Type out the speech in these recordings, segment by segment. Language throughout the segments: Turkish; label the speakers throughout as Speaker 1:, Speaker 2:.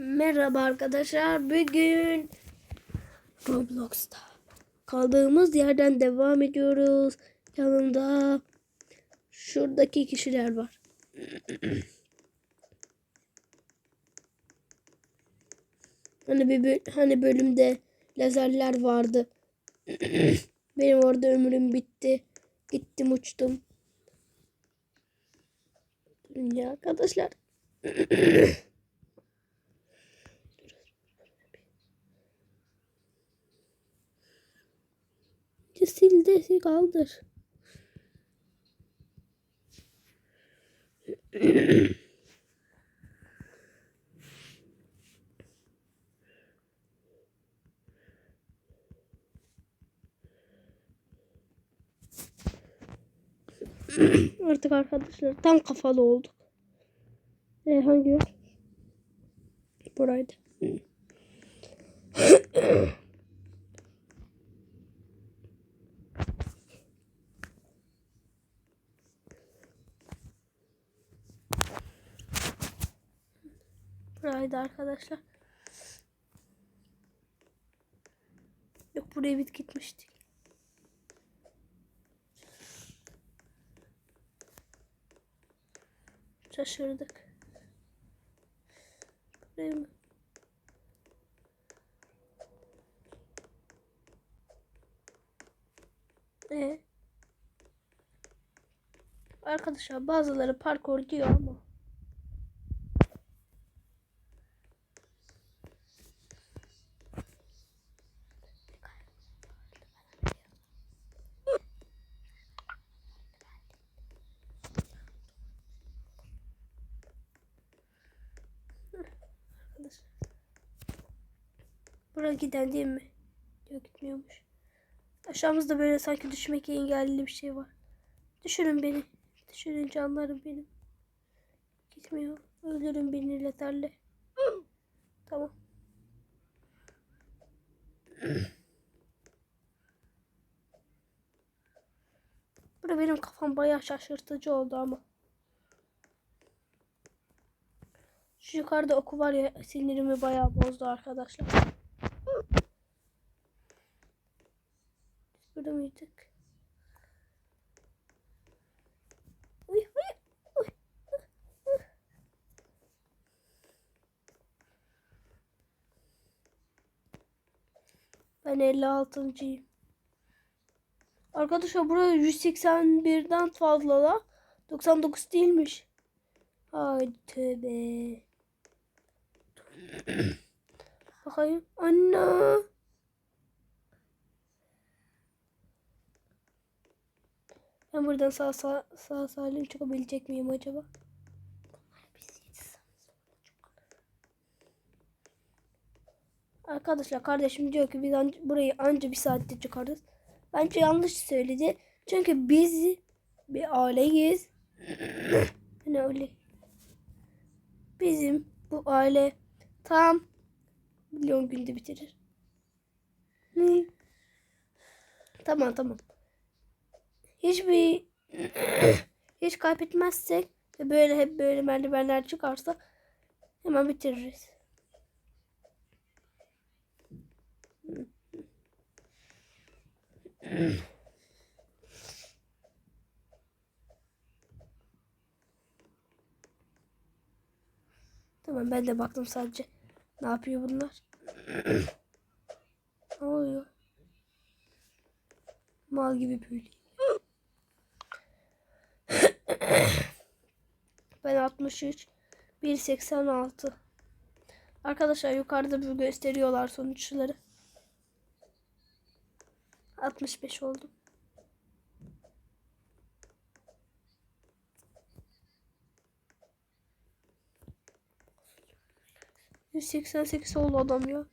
Speaker 1: Merhaba arkadaşlar. Bugün Roblox'ta kaldığımız yerden devam ediyoruz. Yanımda şuradaki kişiler var. Hani bir hani bölümde lazerler vardı. Benim orada ömrüm bitti. Gittim uçtum. Ya arkadaşlar. Sil de kaldır. Artık arkadaşlar tam kafalı olduk. E, hangi yer? Buraydı. Buraydı arkadaşlar. Yok buraya biz gitmiştik. Şaşırdık. Buraya mı? Ee? Arkadaşlar bazıları parkur diyor ama arkadaşlar. Buraya giden değil mi? Yok gitmiyormuş. Aşağımızda böyle sanki düşmek engelli bir şey var. Düşürün beni. Düşürün canlarım benim. Gitmiyor. Öldürün beni yeterli. Tamam. Burada benim kafam bayağı şaşırtıcı oldu ama. Şu yukarıda oku var ya sinirimi bayağı bozdu arkadaşlar. Burada mıydık? Ben 56.yim. Arkadaşlar burada 181'den fazla la. 99 değilmiş. Haydi tövbe. Bakayım. Anne. Ben buradan sağ, sağ, sağ salim çıkabilecek miyim acaba? Arkadaşlar kardeşim diyor ki biz anca, burayı anca bir saatte çıkarız. Bence yanlış söyledi. Çünkü biz bir aileyiz. ne öyle? Bizim bu aile tam milyon günde bitirir. Ne? Tamam tamam. Hiçbir hiç kaybetmezsek ve böyle hep böyle merdivenler çıkarsa hemen bitiririz. Tamam ben de baktım sadece. Ne yapıyor bunlar? ne oluyor? Mal gibi böyle. ben 63. 1.86. Arkadaşlar yukarıda bir gösteriyorlar sonuçları. 65 oldum. ...188 oldu adam ya.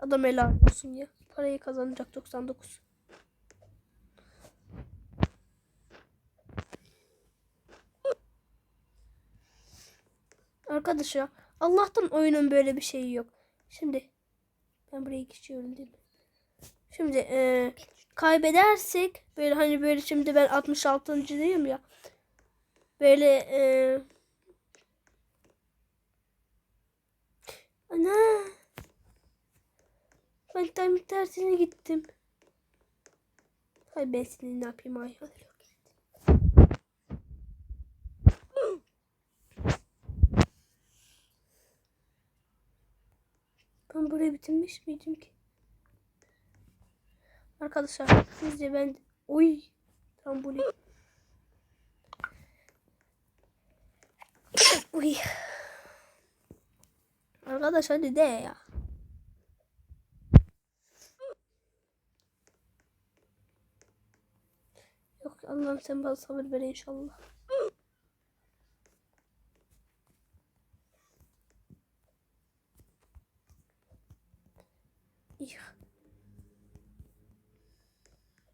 Speaker 1: Adam helal olsun ya. Parayı kazanacak 99. Arkadaş ya Allah'tan oyunun böyle bir şeyi yok. Şimdi ben buraya geçiyorum değil mi? Şimdi e, kaybedersek böyle hani böyle şimdi ben 66. değilim ya. Böyle e, ana ben timing tersine gittim. Hay ben seni ne yapayım hayır. Ben burayı bitirmiş miydim ki? Arkadaşlar sizce ben oy trambolin. Uy. Arkadaş hadi de ya. Yok Allah'ım sen bana sabır ver inşallah. İyi.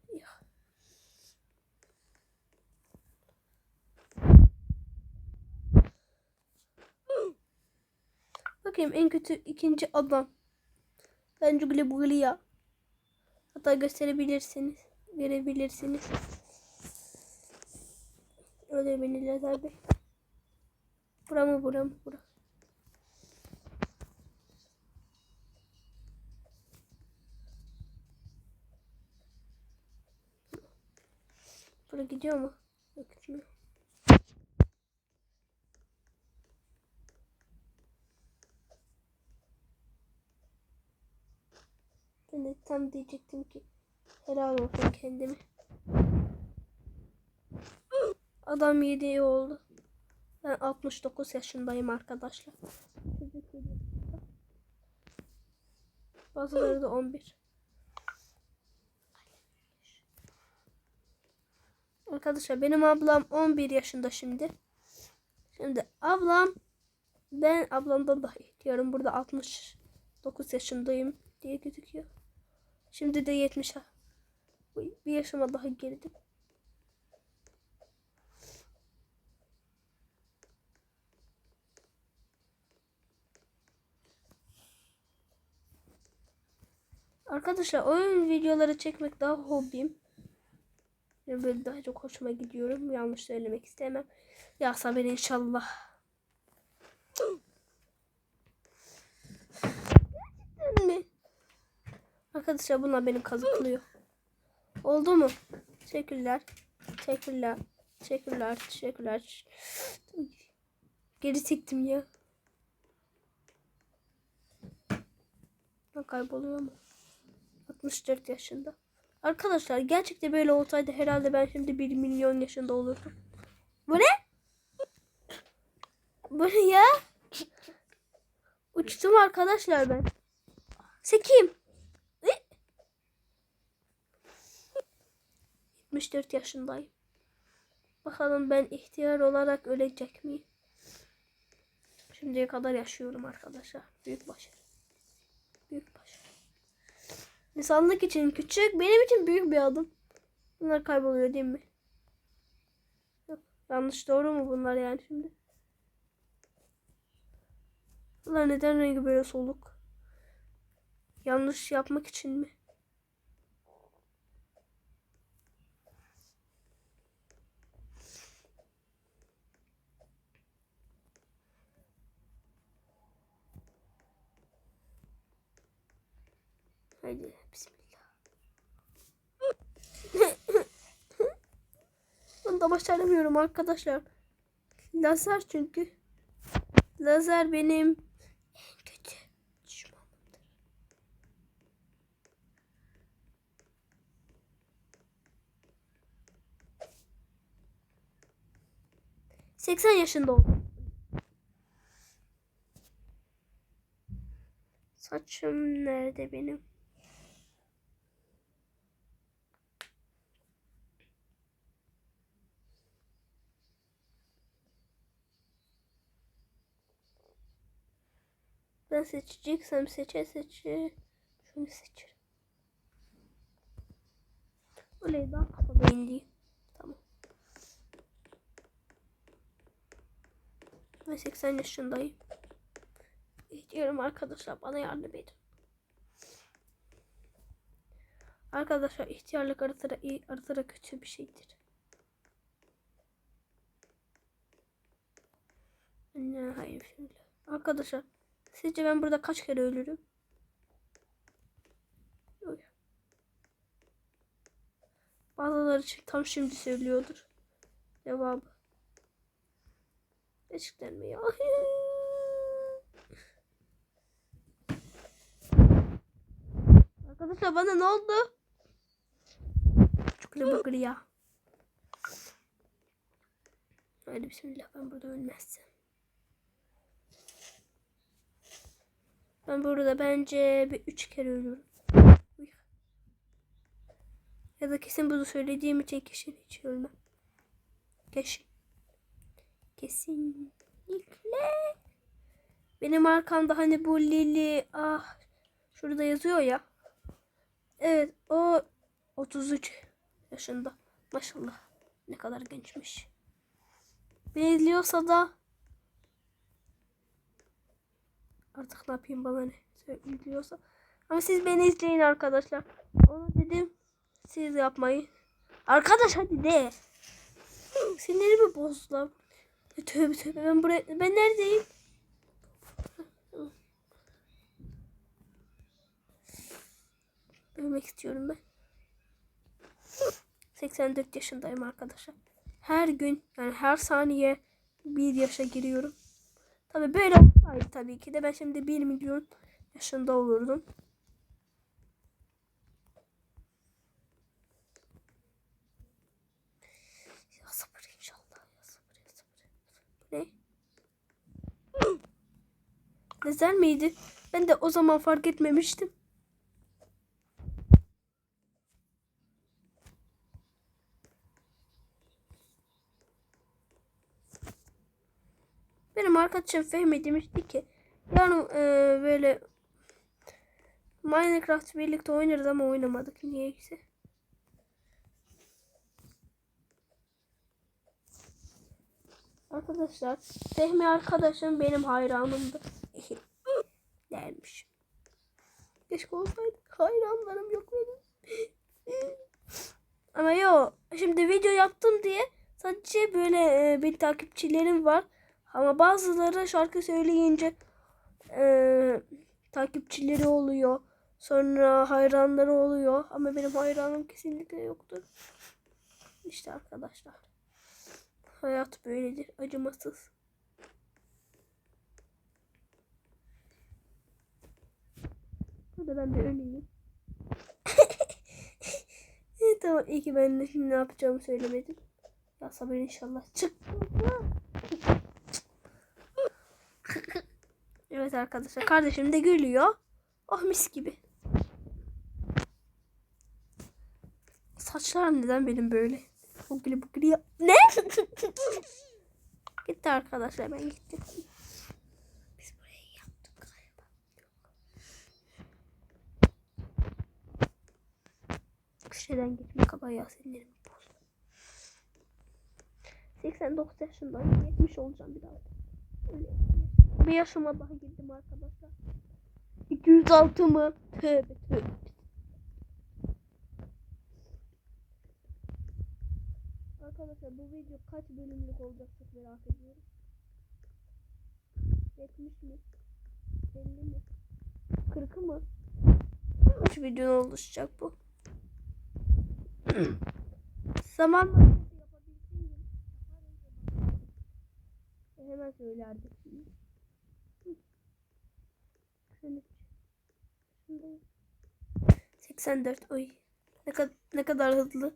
Speaker 1: İyi. Bakayım en kötü ikinci adam. Bence Glibuli ya. Hatta gösterebilirsiniz. Görebilirsiniz. Öyle beni lazer bey. Bura mı bura mı bura. Bura gidiyor mu? Yok gitmiyor. Ben de tam diyecektim ki helal olsun kendime. Adam 7 oldu. Ben 69 yaşındayım arkadaşlar. Bazıları da 11. Arkadaşlar benim ablam 11 yaşında şimdi. Şimdi ablam ben ablamdan daha ihtiyarım. Burada 69 yaşındayım diye gözüküyor. Şimdi de 70 bir yaşıma daha girdim. Arkadaşlar oyun videoları çekmek daha hobim. Böyle daha çok hoşuma gidiyorum. Yanlış söylemek istemem. Ya sabır inşallah. Gerçekten mi? Arkadaşlar bunlar beni kazıklıyor. Oldu mu? Teşekkürler. Teşekkürler. Teşekkürler. Teşekkürler. Geri çektim ya. Kayboluyor mu? 64 yaşında. Arkadaşlar gerçekten böyle olsaydı herhalde ben şimdi 1 milyon yaşında olurdum. Bu ne? Bu ne ya? Uçtum arkadaşlar ben. Sekim. 74 yaşındayım. Bakalım ben ihtiyar olarak ölecek miyim? Şimdiye kadar yaşıyorum arkadaşlar. Büyük başarı. Büyük başarı. İnsanlık için küçük, benim için büyük bir adım. Bunlar kayboluyor değil mi? Yok, yanlış doğru mu bunlar yani şimdi? Bunlar neden rengi böyle soluk? Yanlış yapmak için mi? Haydi bismillah. Bunu da başaramıyorum arkadaşlar. Lazer çünkü. Lazer benim en kötü düşmanımdır. Seksen yaşında oldum. Saçım nerede benim? Ben seçeceksem seçe seçe şunu seçerim. Oley daha kafa beyinliyim. Tamam. Ben 80 yaşındayım. İhtiyarım arkadaşlar bana yardım edin. Arkadaşlar ihtiyarlık iyi arasında kötü bir şeydir. Ne hayır şimdi. Arkadaşlar Sizce ben burada kaç kere ölürüm? Bazıları tam şimdi söylüyordur. Cevabı. Gerçekten mi ya? Arkadaşlar bana ne oldu? Çukuru bakır ya. Hadi bismillah ben burada ölmezsem. Ben burada bence bir üç kere ölürüm. Ya da kesin bunu söylediğim için kesin hiç ölmem. Kesin. Kesinlikle. Benim arkamda hani bu Lili ah şurada yazıyor ya. Evet o 33 yaşında. Maşallah ne kadar gençmiş. Beni izliyorsa da artık ne yapayım bana ne izliyorsa. Ama siz beni izleyin arkadaşlar. Onu dedim siz yapmayın. Arkadaş hadi de. Sinirimi bozdular. Ya Tövbe tövbe ben buraya ben neredeyim? Ölmek istiyorum ben. 84 yaşındayım arkadaşlar. Her gün yani her saniye bir yaşa giriyorum. Tabi böyle olsaydı tabii ki de ben şimdi 1 milyon yaşında olurdum. Ya sabır inşallah. Ya sabır ya sabır. Ne? Lazer miydi? Ben de o zaman fark etmemiştim. Arkadaşım Fehmi demişti ki yani e, böyle Minecraft birlikte oynarız ama oynamadık niyeyse. Arkadaşlar Fehmi arkadaşım benim hayranımdı. Dermiş. Keşke olsaydı. Hayranlarım yok benim. Ama yo şimdi video yaptım diye sadece böyle e, bir takipçilerim var. Ama bazıları şarkı söyleyince e, takipçileri oluyor. Sonra hayranları oluyor. Ama benim hayranım kesinlikle yoktur. İşte arkadaşlar. Hayat böyledir. Acımasız. Burada ben bir öleyim. E, tamam iyi ki ben de şimdi ne yapacağımı söylemedim. Ya sabır inşallah. Çık. evet arkadaşlar kardeşim de gülüyor. Oh mis gibi. Saçlar neden benim böyle? Bugülü bugülü ya. Ne? Gitti arkadaşlar ben gittim. Biz burayı yaptık galiba. Köşeden geçme kaba ya sinirimi boz. 89 yaşındayım. 70 olacağım bir daha. Öyle. Bir yaşıma daha girdim arkadaşlar. 206 mı? Tövbe tövbe. Arkadaşlar bu video kaç bölümlük olacak çok merak ediyorum. 70 mi? 50 mi? 40 mı? Kaç video oluşacak bu? Zamanla yapabilseydim. Hemen söylerdim. 84. Oy. Ne, kadar ne kadar hızlı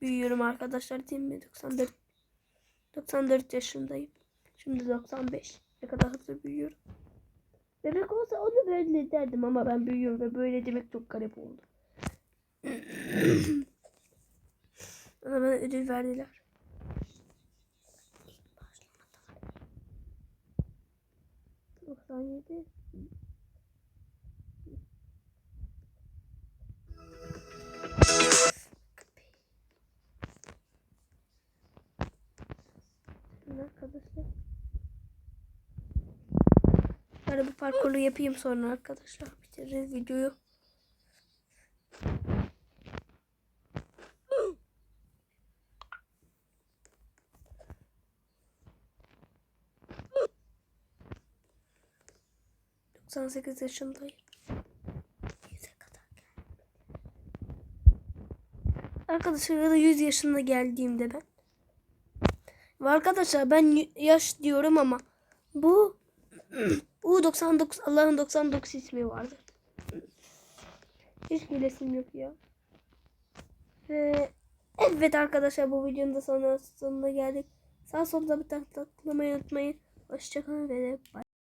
Speaker 1: büyüyorum arkadaşlar değil mi? 94. 94 yaşındayım. Şimdi 95. Ne kadar hızlı büyüyorum. Bebek olsa onu böyle derdim ama ben büyüyorum ve böyle demek çok garip oldu. Ona bana ödül verdiler. İlk 97. Şurada bir parkuru yapayım sonra arkadaşlar. Bitiririz videoyu. ...98 yaşındayım. Arkadaşlar ya da 100 yaşında geldiğimde ben. Ve arkadaşlar ben yaş diyorum ama bu U99 Allah'ın 99 ismi vardı. Hiç gülesim yok ya. Ve evet arkadaşlar bu videonun da sonuna, sonuna geldik. Sağ solda bir tane tıklamayı unutmayın. Hoşçakalın ve bay.